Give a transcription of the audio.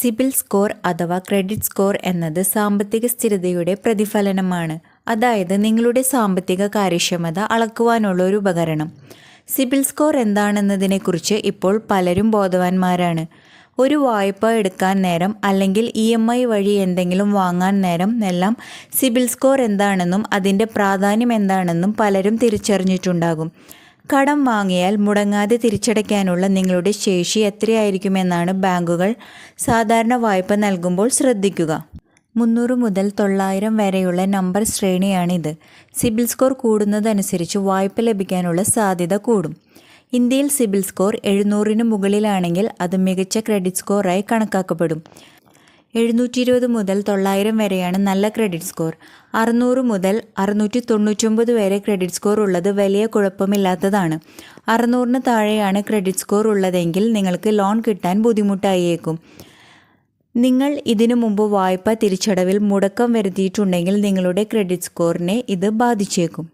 CIBIL score അഥവാ credit score എന്നത് സാമ്പത്തിക സ്ഥിരതയുടെ പ്രതിഫലനമാണ്. അതായത് നിങ്ങളുടെ സാമ്പത്തിക കാര്യക്ഷമത അളക്കുവാനുള്ള ഒരു ഉപകരണം. സിബിൽ സ്കോർ എന്താണെന്നതിനെക്കുറിച്ച് ഇപ്പോൾ പലരും ബോധവാന്മാരാണ്. ഒരു വായ്പ എടുക്കാൻ നേരം അല്ലെങ്കിൽ ഇ എം ഐ വഴി എന്തെങ്കിലും വാങ്ങാൻ നേരം എല്ലാം സിബിൽ സ്കോർ എന്താണെന്നും അതിന്റെ പ്രാധാന്യം എന്താണെന്നും പലരും തിരിച്ചറിഞ്ഞിട്ടുണ്ടാകും. കടം വാങ്ങിയാൽ മുടങ്ങാതെ തിരിച്ചടയ്ക്കാനുള്ള നിങ്ങളുടെ ശേഷി എത്രയായിരിക്കുമെന്നാണ് ബാങ്കുകൾ സാധാരണ വായ്പ നൽകുമ്പോൾ ശ്രദ്ധിക്കുക. മുന്നൂറ് മുതൽ തൊള്ളായിരം വരെയുള്ള നമ്പർ ശ്രേണിയാണിത്. സിബിൽ സ്കോർ കൂടുന്നതനുസരിച്ച് വായ്പ ലഭിക്കാനുള്ള സാധ്യത കൂടും. ഇന്ത്യയിൽ സിബിൽ സ്കോർ എഴുന്നൂറിന് മുകളിലാണെങ്കിൽ അത് മികച്ച ക്രെഡിറ്റ് സ്കോറായി കണക്കാക്കപ്പെടും. എഴുന്നൂറ്റി ഇരുപത് മുതൽ തൊള്ളായിരം വരെയാണ് നല്ല ക്രെഡിറ്റ് സ്കോർ. അറുന്നൂറ് മുതൽ അറുന്നൂറ്റി തൊണ്ണൂറ്റൊമ്പത് വരെ ക്രെഡിറ്റ് സ്കോർ ഉള്ളത് വലിയ കുഴപ്പമില്ലാത്തതാണ്. അറുന്നൂറിന് താഴെയാണ് ക്രെഡിറ്റ് സ്കോർ ഉള്ളതെങ്കിൽ നിങ്ങൾക്ക് ലോൺ കിട്ടാൻ ബുദ്ധിമുട്ടായേക്കും. നിങ്ങൾ ഇതിനു മുമ്പ് വായ്പ തിരിച്ചടവിൽ മുടക്കം വരുത്തിയിട്ടുണ്ടെങ്കിൽ നിങ്ങളുടെ ക്രെഡിറ്റ് സ്കോറിനെ ഇത് ബാധിച്ചേക്കും.